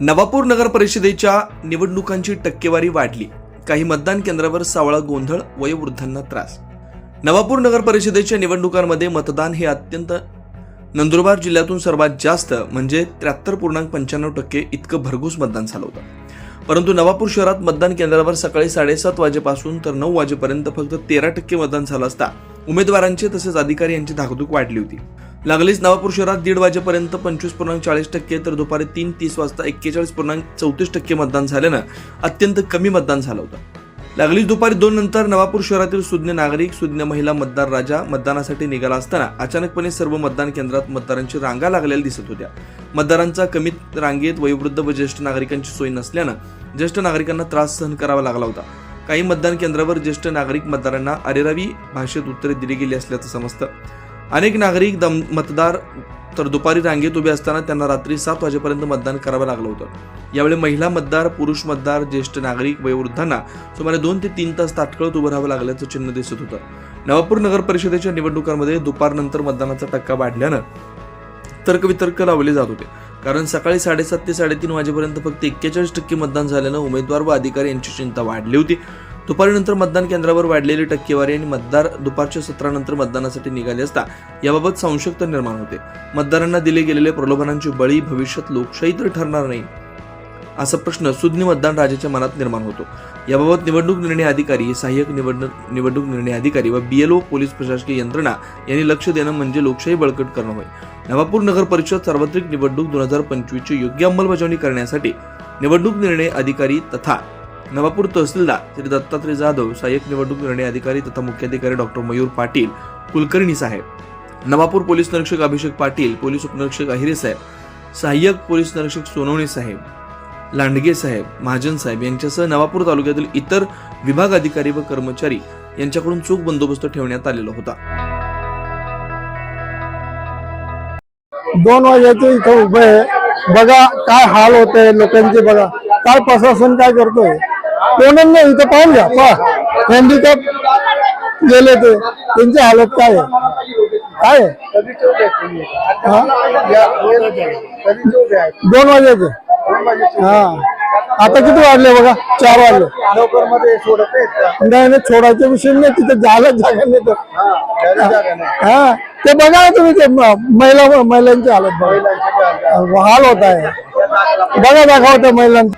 नवापूर नगर परिषदेच्या निवडणुकांची टक्केवारी वाढली. काही मतदान केंद्रावर सावळा गोंधळ वयोवृद्धांना त्रास. नवापूर नगर परिषदेच्या निवडणुकांमध्ये मतदान हे अत्यंत नंदुरबार जिल्ह्यातून सर्वात जास्त म्हणजे त्र्याहत्तर पूर्णांक पंच्याण्णव टक्के इतकं भरघोस मतदान झालं होतं. परंतु नवापूर शहरात मतदान केंद्रावर सकाळी साडेसात वाजेपासून तर नऊ वाजेपर्यंत फक्त तेरा टक्के मतदान झालं असता उमेदवारांचे तसेच अधिकारी यांची धाकधूक वाढली होती. लागलीच नवापूर शहरात दीड वाजेपर्यंत पंचवीस पूर्णांक चाळीस टक्के तर दुपारी तीन तीस वाजता एक्केचाळीस पूर्णांक चौतीस टक्के मतदान झाल्यानं अत्यंत कमी मतदान झालं होतं. लागलीच दुपारी दोन नंतर नवापूर शहरातील सुज्ञ नागरिक सुज्ञ महिला मतदार राजा मतदानासाठी निघाला असताना अचानकपणे सर्व मतदान केंद्रात मतदारांची रांगा लागलेल्या दिसत होत्या. मतदारांचा कमीत रांगेत वयोवृद्ध व ज्येष्ठ नागरिकांची सोय नसल्यानं ज्येष्ठ नागरिकांना त्रास सहन करावा लागला होता. काही मतदान केंद्रावर ज्येष्ठ नागरिक मतदारांना अरेरावी भाषेत उत्तरे दिली गेली असल्याचं समजतं. अनेक नागरिक दम मतदार तर दुपारी रांगेत उभे असताना त्यांना रात्री सात वाजेपर्यंत मतदान करावं लागलं होतं. यावेळी महिला मतदार पुरुष मतदार ज्येष्ठ नागरिक वयोवृद्धांना सुमारे दोन ते तीन तास ताटकळत उभं राहावं लागल्याचं चिन्ह दिसत होतं. नवापूर नगर परिषदेच्या निवडणुकांमध्ये दुपारनंतर मतदानाचा टक्का वाढल्यानं तर्कवितर्क लावले जात होते. कारण सकाळी साडेसात ते साडेतीन वाजेपर्यंत फक्त एक्केचाळीस टक्के मतदान झाल्यानं उमेदवार व अधिकारी यांची चिंता वाढली होती. दुपारीनंतर मतदान केंद्रावर वाढलेली टक्केवारी आणि मतदार दुपारच्या सत्रानंतर मतदानासाठी निघाले असता याबाबत संशक्त निर्माण होते. मतदारांना दिले गेलेले प्रलोभनांची बळी भविष्यात लोकशाही तर ठरणार नाही असा प्रश्न सुज्ञ मतदान राजाच्या मनात निर्माण होतो. याबाबत निवडणूक निर्णय अधिकारी सहाय्यक निवडणूक निवडणूक निर्णय अधिकारी व बीएलओ पोलीस प्रशासकीय यंत्रणा यांनी लक्ष देणं म्हणजे लोकशाही बळकट करणं होय. नवापूर नगर परिषद सार्वत्रिक निवडणूक दोन हजार पंचवीसची योग्य अंमलबजावणी करण्यासाठी निवडणूक निर्णय अधिकारी तथा नवापूर तहसीलदार श्री दत्तात्रय जाधव सहाय्यक निवडणूक निर्णय अधिकारी तथा मुख्याधिकारी डॉक्टर मयूर पाटील कुलकर्णी साहेब. नवापूर पोलीस निरीक्षक अभिषेक पाटील पोलीस उपनिरीक्षक अहिरे साहेब सहाय्यक पोलीस निरीक्षक सोनवणे साहेब लांडगे साहेब महाजन साहेब यांच्यासह नवापूर तालुक्यातील इतर विभाग अधिकारी व कर्मचारी यांच्याकडून चोख बंदोबस्त ठेवण्यात आलेला होता. दोन वाजायचे इथं उभे बघा काय हाल होत लोकांचे बघा. काय प्रशासन काय करतोय? कोणाला नाही इथं पाहून घ्या पहा. हँडिकॅप गेले ते. त्यांची हालत काय आहे? काय हा? दोन वाजायचे हा. आता किती वाढले बघा? चार वाजले. नाही नाही छोडायचा विषय नाही. तिथे जागा जागा नाही तर. हा. ते बघा तुम्ही ते महिला महिलांची हालत बघा. हाल होत आहे. बघा दाखवत महिलांची.